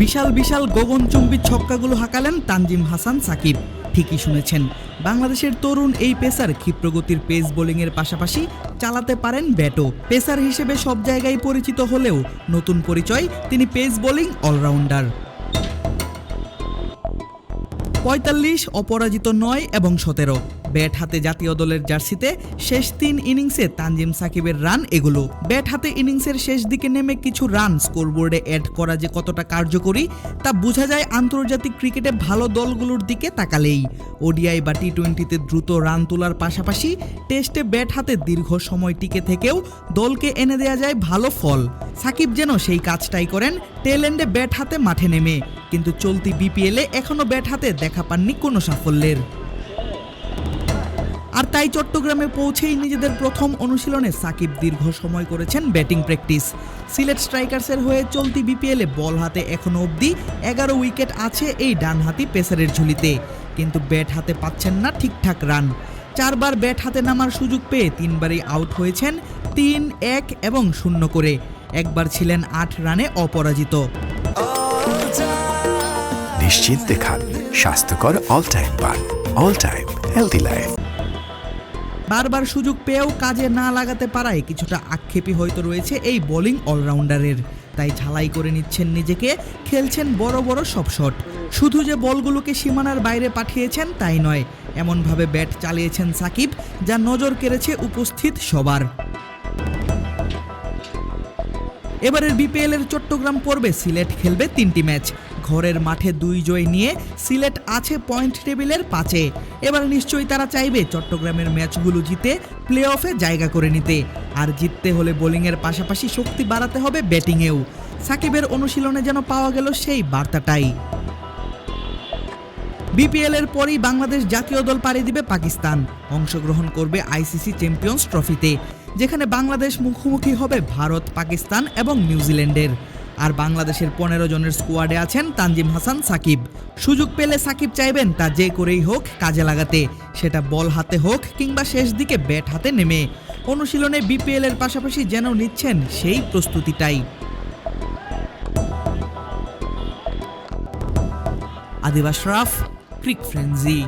বিশাল বিশাল গগনচুম্বী ছক্কাগুলো হাঁকালেন তানজিম হাসান, সাকিব। ঠিকই শুনেছেন, বাংলাদেশের তরুণ এই পেসার ক্ষিপ্রগতির পেস বোলিংয়ের পাশাপাশি চালাতে পারেন ব্যাটও। পেসার হিসেবে সব জায়গায় পরিচিত হলেও নতুন পরিচয়, তিনি পেস বোলিং অলরাউন্ডার। পঁয়তাল্লিশ, অপরাজিত নয় এবং সতেরো। ব্যাট হাতে জাতীয় দলের জার্সিতে শেষ তিন ইনিংসে তানজিম সাকিবের রান এগুলো। ব্যাট হাতে ইনিংসের শেষ দিকে নেমে কিছু রান স্কোরবোর্ডে অ্যাড করা যে কতটা কার্যকরী, তা বোঝা যায় আন্তর্জাতিক ক্রিকেটে ভালো দলগুলোর দিকে তাকালেই। ওডিআই বা টি টোয়েন্টিতে দ্রুত রান তোলার পাশাপাশি টেস্টে ব্যাট হাতে দীর্ঘ সময় টিকে থেকেও দলকে এনে দেয়া যায় ভালো ফল। সাকিব যেন সেই কাজটাই করেন, টেল এন্ডে ব্যাট হাতে মাঠে নেমে। কিন্তু চলতি বিপিএলে এখনও ব্যাট হাতে দেখা পাননি কোনো সাফল্যের। আর তাই চট্টগ্রামে পৌঁছেই নিজেদের প্রথম অনুশীলনে সাকিব দীর্ঘ সময় করেছেন ব্যাটিং প্র্যাকটিস। সিলেট স্ট্রাইকার্সের হয়ে চলতি বিপিএলে বল হাতে এখনও অবধি এগারো উইকেট আছে এই ডানহাতি পেসারের ঝুলিতে। কিন্তু ব্যাট হাতে পাচ্ছেন না ঠিকঠাক রান। চারবার ব্যাট হাতে নামার সুযোগ পেয়ে তিনবারই আউট হয়েছেন তিন, এক এবং শূন্য করে। একবার ছিলেন আট রানে অপরাজিত। নিশ্চিন্তে খান। স্বাস্থ্যকর অল টাইম পান অল টাইম হেলদি লাইফ বারবার সুযোগ পেয়েও কাজে না লাগাতে পারায় কিছুটা আক্ষেপই হয়তো রয়েছে এই বোলিং অলরাউন্ডারের। তাই ঝালাই করে নিচ্ছেন নিজেকে, খেলছেন বড় বড় সব শট। শুধু যে বলগুলোকে সীমানার বাইরে পাঠিয়েছেন তাই নয়, এমনভাবে ব্যাট চালিয়েছেন সাকিব, যা নজর কেড়েছে উপস্থিত সবার। এবারের বিপিএল এর চট্টগ্রাম পর্বে সিলেট খেলবে তিনটি ম্যাচ। ঘরের মাঠে দুই জয় নিয়ে সিলেট আছে পয়েন্ট টেবিলের পাঁচে। এবার নিশ্চয়ই তারা চাইবে চট্টগ্রামের ম্যাচগুলো জিতে প্লে অফে জায়গা করে নিতে। আর জিততে হলে বোলিংয়ের পাশাপাশি শক্তি বাড়াতে হবে ব্যাটিংয়েও। সাকিবের অনুশীলনে যেন পাওয়া গেল সেই বার্তাটাই। বিপিএল এর পরেই বাংলাদেশ জাতীয় দল পাড়ি দিবে পাকিস্তান। অংশগ্রহণ করবে আইসিসি চ্যাম্পিয়ন্স ট্রফিতে। যেখানে বাংলাদেশ মুখোমুখি হবে ভারত, পাকিস্তান এবং নিউজিল্যান্ডের। আর বাংলাদেশের পনেরো জনের স্কোয়াডে আছেন তানজিম হাসান, সাকিব। সুযোগ পেলে সাকিব চাইবেন তা যে করেই হোক কাজে লাগাতে। সেটা বল হাতে হোক কিংবা শেষ দিকে ব্যাট হাতে নেমে। অনুশীলনে বিপিএল এর পাশাপাশি যেন নিচ্ছেন সেই প্রস্তুতিটাই। আদিবাস রাফ, ক্রিক ফ্রেন্সি।